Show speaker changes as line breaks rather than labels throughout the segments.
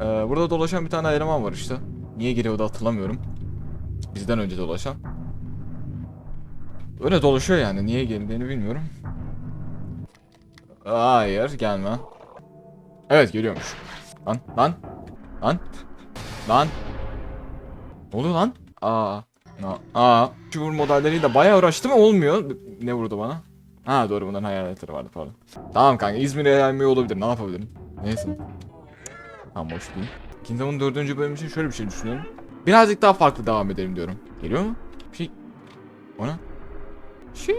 Ee, burada dolaşan bir tane eleman var işte. Niye geliyordu hatırlamıyorum. Bizden önce dolaşan. Öyle dolaşıyor yani. Niye geldiğini bilmiyorum. Hayır gelme. Evet geliyormuş. Lan lan. Lan. Lan. Ne oluyor lan? Aa. Aa. Şu vur modelleriyle bayağı uğraştım olmuyor. Ne vurdu bana? Ha doğru bunların hayaletleri vardı pardon. Tamam kanka İzmir'e gelmiyor olabilir ne yapabilirim? Neyse. Tamam boş değil. Kingdom'un dördüncü bölüm için şöyle bir şey düşünüyorum. Birazcık daha farklı devam edelim diyorum. Geliyor mu? Bir şey... Ona? Şey...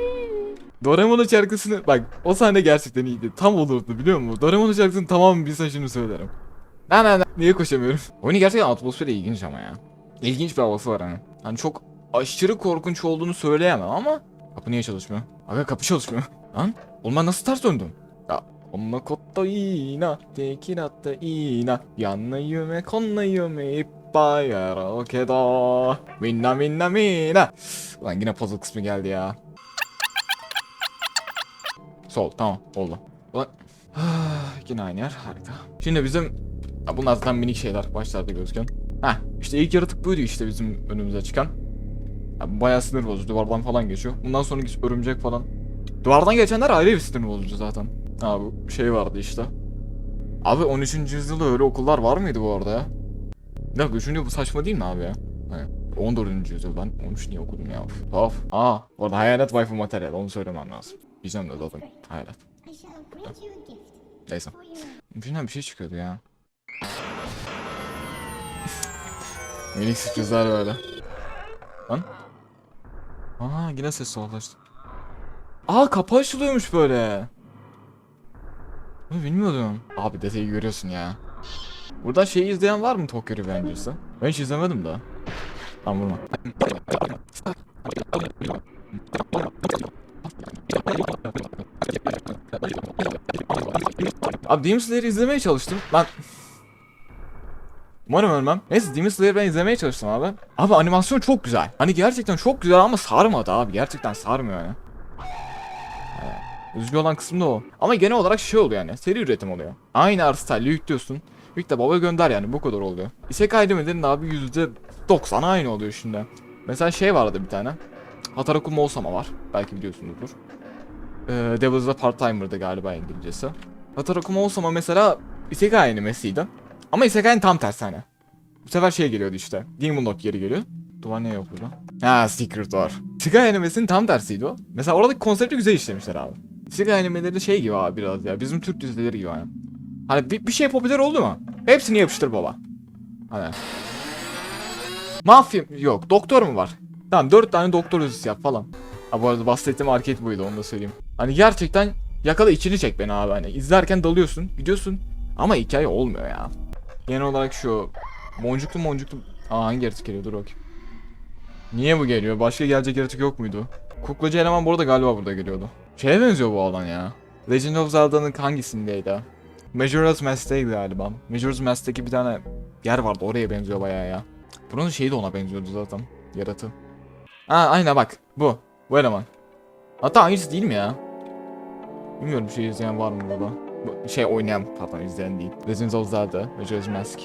Doraemon'un şarkısını... Bak o sahne gerçekten iyiydi. Tam olurdu biliyor musun? Doraemon'un şarkısını tamam bilsen şimdi söylerim. Ne ne ne. Niye koşamıyorum? Oyunu gerçekten atmosferi ilginç ama ya. İlginç bir havası var hani. Hani çok aşırı korkunç olduğunu söyleyemem ama... Kapı niye çalışmıyor? Aga kapı çalışmıyor. Lan oğlum ben nasıl ters döndüm? Ya Amma kotta iğna, tekiratta iğna, yanna yume konna yume ippa yara okeda. Minna minna minna. Lan yine puzzle kısmı geldi ya. Sol tamam oldu. Ulan yine aynı yer harika. Şimdi bizim ya bunlar zaten minik şeyler başlarda gözüken. Heh işte ilk yaratık buydu işte bizim önümüze çıkan. Ya bayağı sinir bozucu, duvardan falan geçiyor. Bundan sonraki örümcek falan. Duvardan geçenler ayrı bir sinir bozucu zaten. Abi şey vardı işte. Abi 13. yüzyılda öyle okullar var mıydı bu arada ya? Bir dakika düşününce bu saçma değil mi abi ya? Hani 14. yüzyıl ben 13 niye okudum ya? Tuhaf. Aa bu arada hayalet waifu materyal onu söylemem lazım. Diyeceğim de zaten hayalet. Neyse.
your
Ucundan bir şey çıkıyordu ya. Minik sürprizler böyle. Lan. Aa yine ses tuhaflaştı. Aa kapı açılıyormuş böyle. Bunu bilmiyordum. Abi detayı görüyorsun ya. Buradan şeyi izleyen var mı Tokyo Revengers'ı? Ben hiç izlemedim daha. Tamam vurma. Abi Demon Slayer'ı izlemeye çalıştım. Lan Umarım ölmem. Neyse Demon Slayer'ı ben izlemeye çalıştım abi. Abi animasyon çok güzel. Hani gerçekten çok güzel ama sarmadı abi. Gerçekten sarmıyor yani. Üzücü olan kısım da o. Ama genel olarak şey oluyor yani. Seri üretim oluyor. Aynı art style'ı yüklüyorsun. Yükle baba gönder yani bu kadar oluyor. Isekai demelerin abi %90 aynı oluyor şimdi. Mesela şey vardı bir tane. Hataraku Mousama var. Belki biliyorsunuzdur. Ee, Devil's a Part-Timer'dı galiba İngilizcesi. Hataraku Mousama mesela Isekai animesiydi. Ama Isekai'nin tam tersi hani. Bu sefer şey geliyordu işte. Demon Lord geri geliyor. Duvar ne yok burada? Ha Secret var. Isekai animesinin tam tersiydi o. Mesela oradaki konsepti güzel işlemişler abi. Isekai animeleri şey gibi abi biraz ya. Bizim Türk dizileri gibi hani. Hani bir, bir şey popüler oldu mu? Hepsini yapıştır baba. Hani. Mafya yok. Doktor mu var? Tamam dört tane doktor dizisi yap falan. Ha bu arada bahsettiğim arcade buydu onu da söyleyeyim. Hani gerçekten yakala içini çek beni abi hani. İzlerken dalıyorsun gidiyorsun. Ama hikaye olmuyor ya. Genel olarak şu boncuklu boncuklu... Aa hangi yaratık geliyor dur bakayım. Niye bu geliyor? Başka gelecek yaratık yok muydu? Kuklacı eleman bu arada galiba burada geliyordu. Şeye benziyor bu alan ya. Legend of Zelda'nın hangisindeydi? Majora's Mask'teydi galiba. Majora's Mask'teki bir tane yer vardı oraya benziyor bayağı ya. Buranın şeyi de ona benziyordu zaten. Yaratı. Ha aynen bak bu. Bu eleman. Hatta aynısı değil mi ya? Bilmiyorum bir şey izleyen var mı burada? Şey oynayan pardon izleyen değil. Legends of Zelda, Majora's Mask.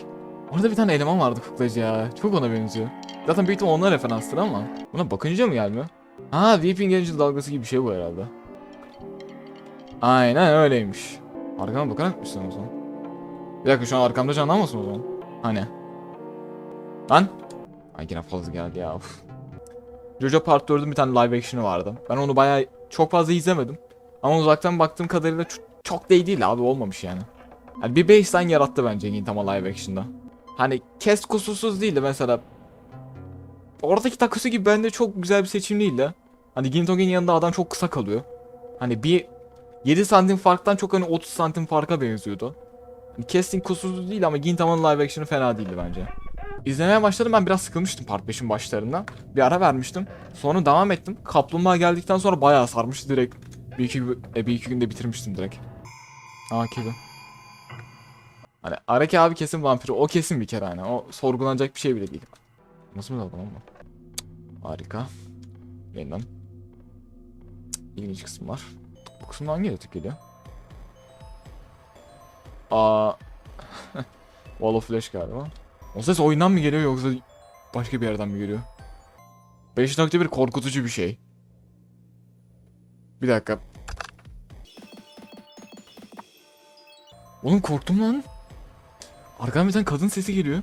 Orada bir tane eleman vardı kuklacı ya. Çok ona benziyor. Zaten büyük ihtimal ona referanstır ama. Buna bakınca mı gelmiyor? Ha Weeping Angel dalgası gibi bir şey bu herhalde. Aynen öyleymiş. Arkama bakarak mısın o zaman? Bir dakika şu an arkamda canlanmasın o zaman? Hani? Lan? Ay yine fazla geldi ya. Jojo Part 4'ün bir tane live action'ı vardı. Ben onu bayağı çok fazla izlemedim. Ama uzaktan baktığım kadarıyla çok, da değil abi olmamış yani. Hani bir baseline yarattı bence Gintama live action'da. Hani kes kusursuz değildi mesela. Oradaki takusu gibi bence çok güzel bir seçim değildi. Hani Gintogen yanında adam çok kısa kalıyor. Hani bir 7 santim farktan çok hani 30 santim farka benziyordu. Hani casting kusursuz değil ama Gintama'nın live action'ı fena değildi bence. İzlemeye başladım ben biraz sıkılmıştım Part 5'in başlarında. Bir ara vermiştim. Sonra devam ettim. Kaplumbağa geldikten sonra bayağı sarmıştı direkt. Bir iki, e, bir iki günde bitirmiştim direkt. Aa kedi. Hani Araki abi kesin vampiri. O kesin bir kere hani. O sorgulanacak bir şey bile değil. Nasıl bir adam ama? Harika. Yeniden. İlginç kısım var. Bu kısımda hangi yaratık geliyor? Aa. Wall of Flash galiba. O ses oyundan mı geliyor yoksa başka bir yerden mi geliyor? 5.1 korkutucu bir şey. Bir dakika. Oğlum korktum lan. Arkadan bir kadın sesi geliyor.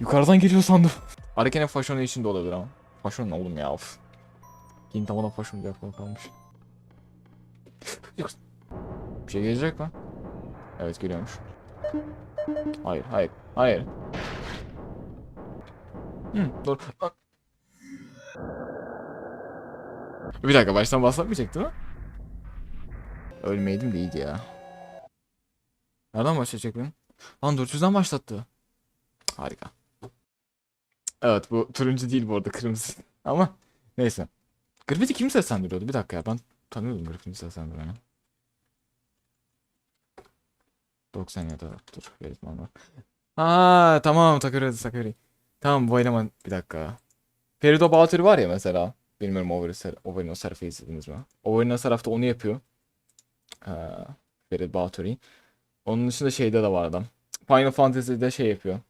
Yukarıdan geliyor sandım. Arkene fashion için de olabilir ama. Fashion ne oğlum ya of. Gintamadan fashion diye aklıma kalmış. Bir şey gelecek mi? Evet geliyormuş. Hayır hayır hayır. Hı, dur. Bak. Bir dakika baştan başlatmayacak değil mi? Ölmeydim de iyiydi ya. Nereden başlayacak benim? Lan 400'den başlattı. Harika. Evet bu turuncu değil bu arada kırmızı. Ama neyse. Griffith'i kim seslendiriyordu? Bir dakika ya ben tanıyordum Griffith'i seslendireni. 97 dur öğretmen var. Ha tamam Takuri Takuri. Tamam bu eleman bir dakika. Ferido Balturi var ya mesela. Bilmiyorum Overin Overin o Seraf'ı izlediniz mi? Overin o Seraf'ta onu yapıyor. Ee, Ferid Balturi. Onun dışında şeyde de var adam. Final Fantasy'de şey yapıyor.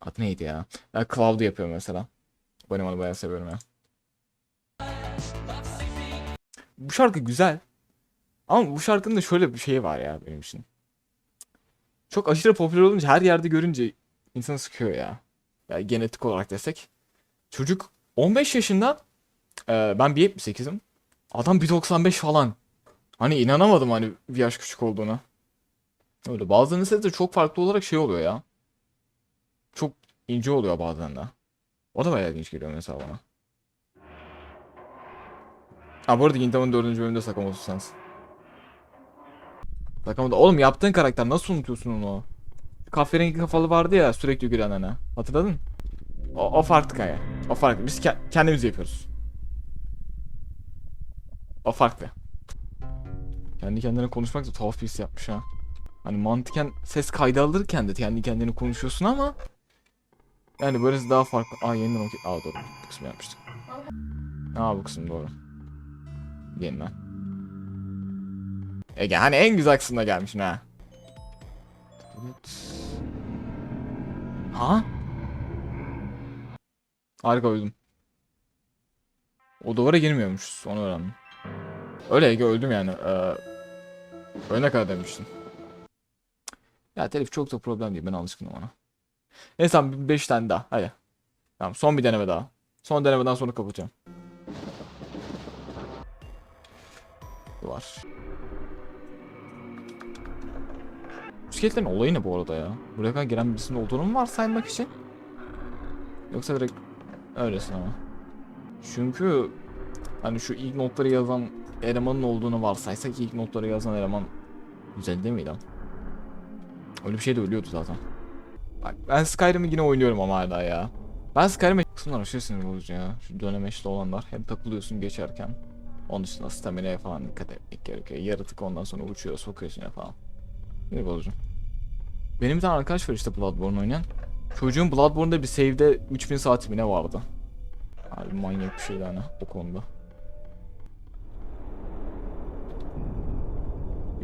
Adı neydi ya? ya Cloud'u yapıyor mesela. Bu elemanı bayağı seviyorum ya. Bu şarkı güzel. Ama bu şarkının da şöyle bir şey var ya benim için. Çok aşırı popüler olunca her yerde görünce insanı sıkıyor ya. Ya genetik olarak desek. Çocuk 15 yaşında e, ben 1.78'im. Adam 1.95 falan. Hani inanamadım hani bir yaş küçük olduğuna. Öyle bazılarının sesi de çok farklı olarak şey oluyor ya. Çok ince oluyor bazen de. O da bayağı ilginç geliyor mesela bana. Ha bu arada Gintam'ın 4. bölümünde Sakamoto sensin. Sakamoto oğlum yaptığın karakter nasıl unutuyorsun onu? Kahverengi kafalı vardı ya sürekli gülen hani. Hatırladın? O, o farklı kaya. O farklı. Biz ke- kendimiz yapıyoruz. O farklı. Kendi kendine konuşmak da tuhaf bir his yapmış ha. Hani mantıken ses kaydı alırken de kendi kendine konuşuyorsun ama yani böylesi daha farklı. Aa yeniden okey. Aa doğru. Bu kısmı yapmıştık. Aa bu kısım doğru. Yeniden. Ege hani en güzel kısımda gelmişsin ha. Ha? Harika uyudum. O duvara girmiyormuş. Onu öğrendim. Öyle Ege öldüm yani. Ee, öyle kadar demiştin. Ya telif çok da problem değil. Ben alışkınım ona. Neyse tamam 5 tane daha. Hadi. Tamam son bir deneme daha. Son denemeden sonra kapatacağım. Var. Bisikletlerin olayı ne bu arada ya? Buraya kadar giren birisinin olduğunu mu varsaymak için? Yoksa direkt öylesine ama. Çünkü hani şu ilk notları yazan elemanın olduğunu varsaysak ilk notları yazan eleman değil miydi? Öyle bir şey de ölüyordu zaten. Bak ben Skyrim'i yine oynuyorum ama hala ya. Ben Skyrim'e kısımlar aşırı sinir bozucu ya. Şu dönemeçte olanlar. Hem takılıyorsun geçerken. Onun dışında stamina'ya falan dikkat etmek gerekiyor. Yaratık ondan sonra uçuyor, sokuyorsun ya falan. Sinir bozucu. Benim bir tane arkadaş var işte Bloodborne oynayan. Çocuğun Bloodborne'da bir save'de 3000 saat ne vardı. Harbi manyak bir şeydi hani o konuda.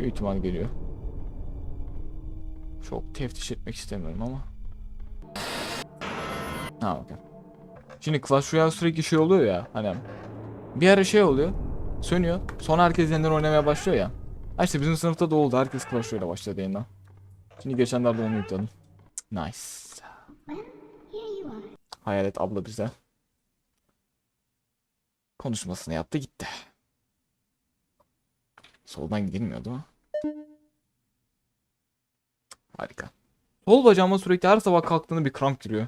Büyük ihtimal geliyor. Çok teftiş etmek istemiyorum ama. Ha okey. Şimdi Clash Royale sürekli şey oluyor ya hani bir ara şey oluyor sönüyor sonra herkes yeniden oynamaya başlıyor ya. Ha işte bizim sınıfta da oldu herkes Clash Royale başladı yeniden. Şimdi geçenlerde onu yükledim. Nice. Hayalet abla bize konuşmasını yaptı gitti. Soldan gidilmiyordu mu? Harika. Sol bacağıma sürekli her sabah kalktığında bir kramp giriyor.